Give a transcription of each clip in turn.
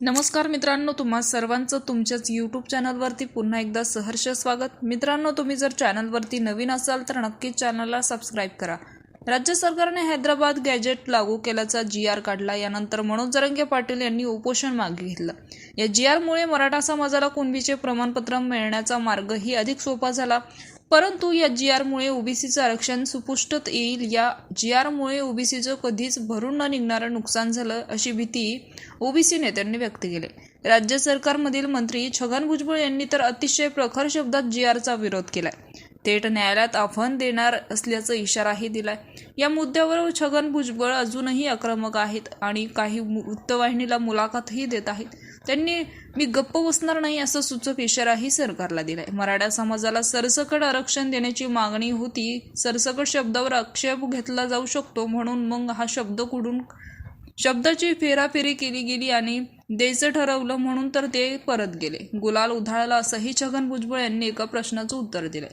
नमस्कार मित्रांनो तुम्हा सर्वांचं तुमच्याच यूट्यूब चॅनलवरती पुन्हा एकदा सहर्ष स्वागत. मित्रांनो तुम्ही जर चॅनलवरती नवीन असाल तर नक्कीच चॅनलला सबस्क्राईब करा. राज्य सरकारने हैदराबाद गॅजेट लागू केल्याचा जी आर काढला. यानंतर मनोज जरंगे पाटील यांनी उपोषण मागे घेतलं. या जी आरमुळे मराठा समाजाला कुणबीचे प्रमाणपत्र मिळण्याचा मार्गही अधिक सोपा झाला. परंतु या जी आरमुळे ओबीसीचं आरक्षण सुपुष्टत येईल. या जी आरमुळे ओबीसीचं कधीच भरून न निघणारं नुकसान झालं अशी भीती ओबीसी नेत्यांनी व्यक्त केली. राज्य सरकारमधील मंत्री छगन भुजबळ यांनी तर अतिशय प्रखर शब्दात जी आरचा विरोध केलाय. थेट न्यायालयात आव्हान देणार असल्याचा इशाराही दिलाय. या मुद्द्यावर छगन भुजबळ अजूनही आक्रमक आहेत आणि काही वृत्तवाहिनीला मुलाखतही देत आहेत. त्यांनी मी गप्प बसणार नाही असा सूचक इशाराही सरकारला दिलाय. मराठा समाजाला सरसकट आरक्षण देण्याची मागणी होती सरसकट शब्दावर आक्षेप घेतला जाऊ शकतो म्हणून मग हा शब्द कुठून शब्दाची फेराफेरी केली गेली आणि द्यायचं ठरवलं म्हणून तर ते परत गेले. गुलाल उधाळला असंही छगन भुजबळ यांनी एका प्रश्नाचं उत्तर दिलंय.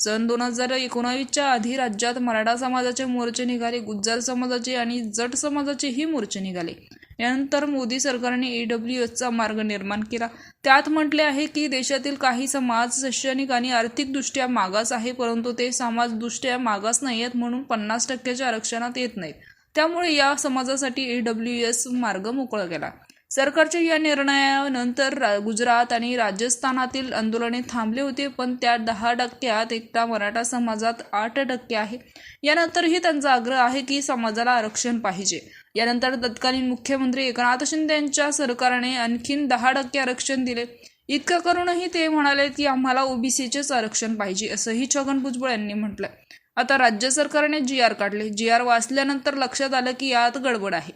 सन दोन हजार एकोणावीसच्या आधी राज्यात मराठा समाजाचे मोर्चे निघाले गुज्जर समाजाचे आणि जट समाजाचेही मोर्चे निघाले. यानंतर मोदी सरकारने ईडब्ल्यू एसचा मार्ग निर्माण केला. त्यात म्हटले आहे की देशातील काही समाज शैक्षणिक आणि आर्थिकदृष्ट्या मागास आहे परंतु ते समाजदृष्ट्या मागास नाही आहेत म्हणून पन्नास टक्क्याच्या आरक्षणात येत नाहीत. त्यामुळे या समाजासाठी ईडब्ल्यू एस मार्ग मोकळा केला. सरकारच्या या निर्णयानंतर रा- गुजरात आणि राजस्थानातील आंदोलने थांबले होते पण त्या दहा टक्क्यात एकटा मराठा समाजात आठ टक्के आहे. यानंतरही त्यांचा आग्रह आहे की समाजाला आरक्षण पाहिजे. यानंतर तत्कालीन मुख्यमंत्री एकनाथ शिंदे यांच्या सरकारने आणखीन दहा टक्के आरक्षण दिले. इतकं करूनही ते म्हणाले की आम्हाला ओबीसीचेच आरक्षण पाहिजे असंही छगन भुजबळ यांनी म्हटलंय. आता राज्य सरकारने जी आर काढले जी आर वाचल्यानंतर लक्षात आलं की यात गडबड आहे.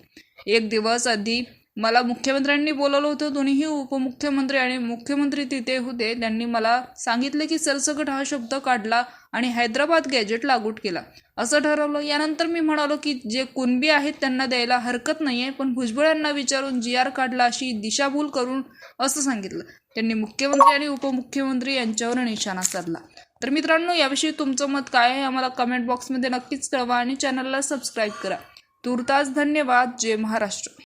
एक दिवस आधी मला मुख्यमंत्र्यांनी बोलवलं होतं दोन्हीही उपमुख्यमंत्री आणि मुख्यमंत्री तिथे होते. त्यांनी मला सांगितले की सरसकट हा शब्द काढला आणि हैदराबाद गॅजेट लागू केला. असं ठरवलं. यानंतर मी म्हणालो की जे कुणबी आहेत त्यांना द्यायला हरकत नाहीये पण भुजबळ यांना विचारून जी आर काढला अशी दिशाभूल करून असं सांगितलं. त्यांनी मुख्यमंत्री आणि उपमुख्यमंत्री यांच्यावर निशाणा साधला. तर मित्रांनो याविषयी तुमचं मत काय आहे आम्हाला कमेंट बॉक्समध्ये नक्कीच कळवा आणि चॅनलला सबस्क्राईब करा. तुर्तास धन्यवाद. जय महाराष्ट्र.